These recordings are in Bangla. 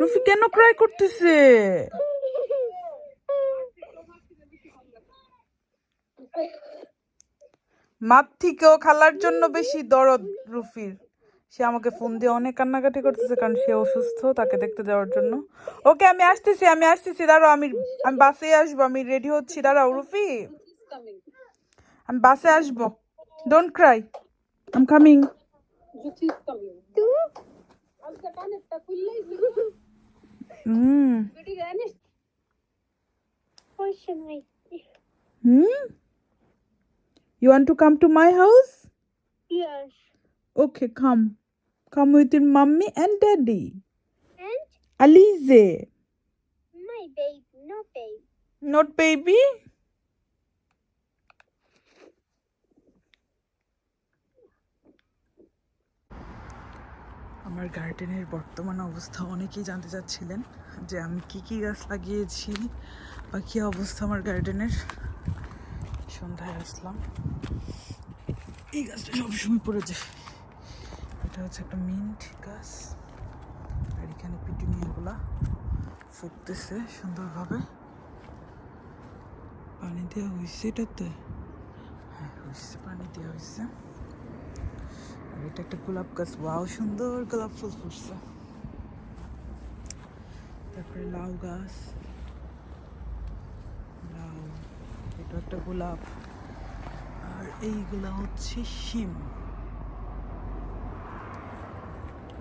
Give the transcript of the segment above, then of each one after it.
রুফি কেন ক্রাই করতেছে? মাত থেকেও খালার জন্য বেশি দরদ রুফির। সে আমাকে ফোন দিয়ে অনেক কান্নাকাটি করতেছে কারণ সে অসুস্থ তাকে দেখতে যাওয়ার জন্য। ওকে আমি আসতেছি আমি আসতেছি দাঁড়াও আমি আমি বাসে আসব আমি রেডি হচ্ছি দাঁড়াও রুফি। আমি বাসে আসব। Don't cry I'm coming Mm. Hmm? You want to come to my house? Yes. Okay, come. Come with your mommy and daddy. And? Alize. My baby, not baby. Not baby? আমার গার্ডেনের বর্তমান অবস্থা অনেকেই জানতে চাচ্ছিলেন যে আমি কি কি গাছ লাগিয়েছি বা কী অবস্থা আমার গার্ডেনের সন্ধ্যায় আসলাম। এই গাছটা সবসময় পড়ে যায় এটা হচ্ছে একটা মিন্ট গাছ। আর এখানে পিটুনিয়াগুলা ফুটতেছে সুন্দরভাবে। পানি দেওয়া হয়েছে এটাতে? হ্যাঁ হয়েছে পানি দেওয়া হয়েছে এটা একটা গোলাপ গাছ। ওয়াও, সুন্দর গোলাপ ফুল ফুটছে। তারপরে লাউ গাছ। লাউ এটা একটা গোলাপ। আর এইগুলা হচ্ছে শিম।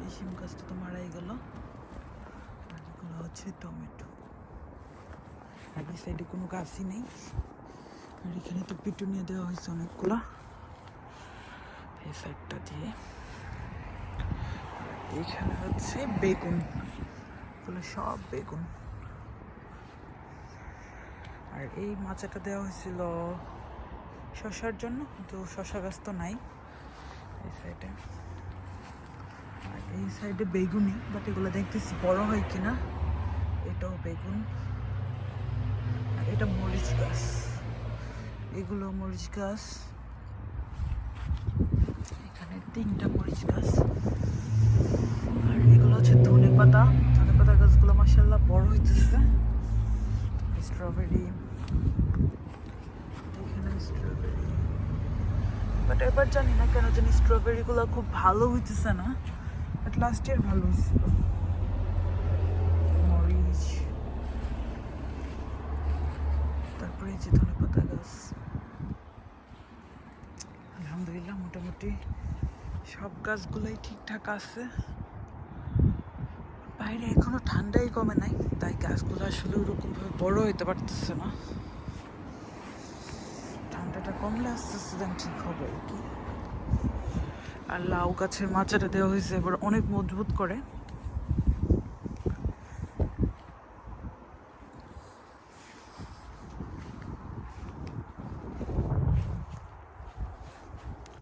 এই শিম গাছটা তো মারাই গেল। আর এগুলো হচ্ছে টমেটো। আর এই সাইডে কোনো গাছই নেই। আর এখানে তো পিটুনিয়া দেওয়া হয়েছে অনেকগুলো। সাইডটা দিয়ে। এইখানে হচ্ছে বেগুন। এগুলো সব বেগুন। আর এই মাচাটা দেওয়া হয়েছিল শশার জন্য, কিন্তু শশা গাছ তো নাই এই সাইডে। আর এই সাইডে বেগুনি বাট এগুলো দেখতেছি বড় হয় কিনা, এটাও বেগুন। আর এটা মরিচ গাছ। এগুলো মরিচ গাছ। তিনটা মরিচ গাছ আর এগুলো হচ্ছে ধনে পাতা। ধনে পাতা গাছগুলো মাসাল্লাহ বড় হইতেছে। স্ট্রবেরি এখানে স্ট্রবেরি বাট এবার জানি না কেন জানি স্ট্রবেরিগুলো খুব ভালো হইতেছে না। বাট লাস্ট ইয়ার ভালো হয়েছিল মরিচ। তারপরে যে ধনে পাতা গাছ। আলহামদুলিল্লাহ, মোটামুটি সব গাছগুলোই ঠিকঠাক আছে। বাইরে এখনও ঠান্ডাই কমে নাই, তাই গাছগুলো আসলে ওরকমভাবে বড় হইতে পারতেছে না। ঠান্ডাটা কমলে আস্তে আস্তে দেন ঠিক হবে আর কি। আর লাউ গাছের মাচাটা দেওয়া হয়েছে, এবার অনেক মজবুত করে।